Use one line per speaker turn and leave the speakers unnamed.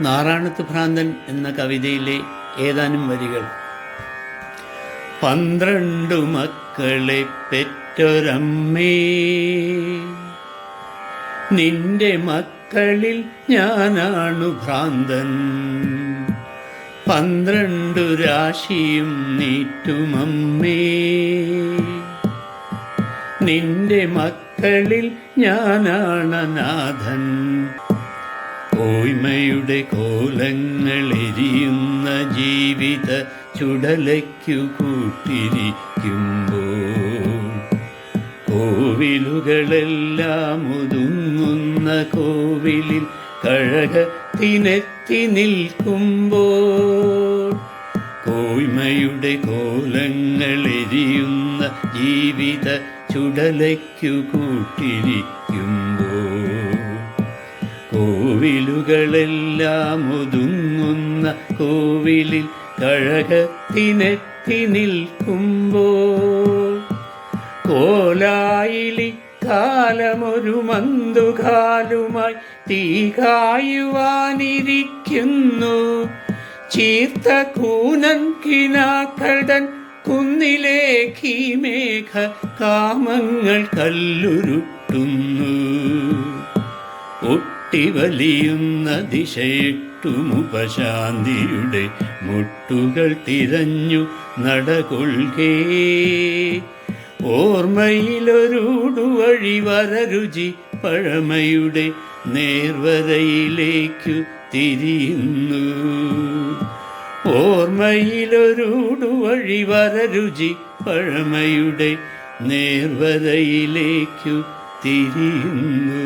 നാറാണത്ത് ഭ്രാന്തൻ എന്ന കവിതയിലെ ഏതാനും വരികൾ. പന്ത്രണ്ടു മക്കളെ പെറ്റൊരമ്മേ നിന്റെ മക്കളിൽ ഞാനാണു ഭ്രാന്തൻ. പന്ത്രണ്ടു രാശിയും നീറ്റുമമ്മേ നിന്റെ മക്കളിൽ ഞാനാണനാഥൻ. ഓയ്മയുടെ കോലങ്ങൾ എരിയുന്ന ജീവിത ചുടലയ്ക്കു കൂട്ടിരിക്കുമ്പോൾ കോവിലുകളെല്ലാം ഒതുങ്ങുന്ന കോവിലിൽ കഴകത്തിനെത്തി നിൽക്കുമ്പോൾ കോയ്മയുടെ കോലങ്ങൾ എരിയുന്ന ജീവിത ചുടലയ്ക്കു കൂട്ടിരിക്കുമ്പോൾ കോവിലുകളെല്ലാം ഒതുങ്ങുന്ന കോവിലിൽ കഴകത്തിനെത്തി നിൽക്കുമ്പോൾ കോലായിലി കാലമൊരു മന്തുകാലുമായി തീ കായുവാനിരിക്കുന്നു ചീർത്ത കൂനൻ കിനാക്കടൻ കുന്നിലേ കീമേഘ കാമങ്ങൾ കല്ലുരുട്ടുന്നു ഒട്ടിവലിയുന്ന ദിശയിട്ടുമുപശാന്തിയുടെ മുട്ടുകൾ തിരഞ്ഞു നടകൊള്ളുകേ. ഓർമ്മയിലൊരുടുവഴി വരരുചി പഴമയുടെ നേർവരയിലേക്കു തിരിയുന്നു. ഓർമ്മയിലൊരുടുവഴി വരരുചി പഴമയുടെ നേർവരയിലേക്കു തിരിയുന്നു.